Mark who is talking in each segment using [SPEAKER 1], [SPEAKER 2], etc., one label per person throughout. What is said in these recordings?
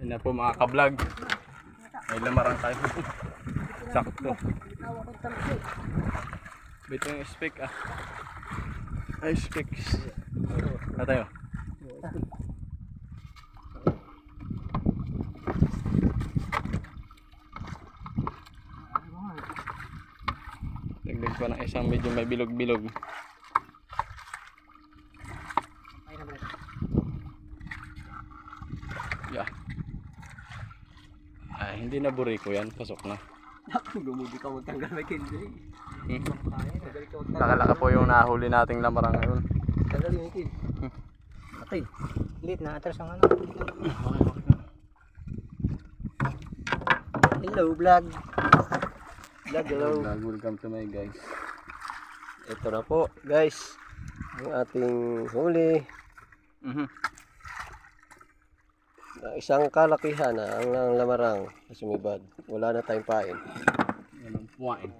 [SPEAKER 1] Yan na po mga kablog. May lamarang tayo. Sakto. Bito yung spec ah. Ay, specs. Na tayo. Dagdag pa ng isang medyo may bilog-bilog. Yeah. Ay, hindi na buriko yan. Pasok na.
[SPEAKER 2] Gumubi ka magtanggal may kindi.
[SPEAKER 1] Hmm.
[SPEAKER 2] Tagal ka magtanggal.
[SPEAKER 1] Laka-laka po yung nahuli nating lamarang ngayon.
[SPEAKER 2] Tagal yung ikin. Atay.
[SPEAKER 3] Lit na atras ang ano.
[SPEAKER 2] Hello vlog. Vlog hello.
[SPEAKER 1] Welcome to my guys.
[SPEAKER 2] Ito na po guys. Ang ating huli.
[SPEAKER 1] Mhm.
[SPEAKER 2] Na isang kalakihan na ang, ang lamarang sa sumibad. Wala na tayong pain.
[SPEAKER 1] Yan ang puwain.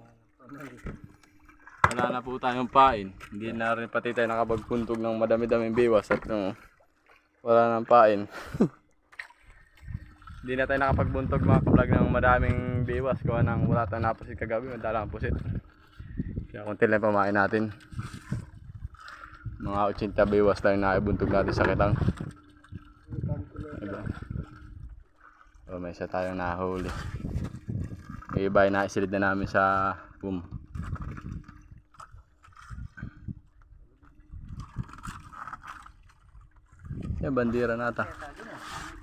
[SPEAKER 1] Wala na po tayong pain. Hindi na rin pati tayo nakapagpuntog ng madami-daming biwas at no, wala nang pain. Hindi na tayo nakapagbuntog mga kablog ng madaming biwas kuha nang wala tayong napusit kagabi, madalang pusit. Kaya konti lang pamain natin. Mga 80 biwas lang naibuntog natin sa kitang. Diba? O, may isa tayong nahuli. Yung iba ay naisilid na namin sa boom. Yan, bandira nata.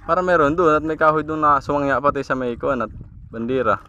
[SPEAKER 1] Para meron doon at may kahoy doon na sumangya pati sa may kuwan at bandira.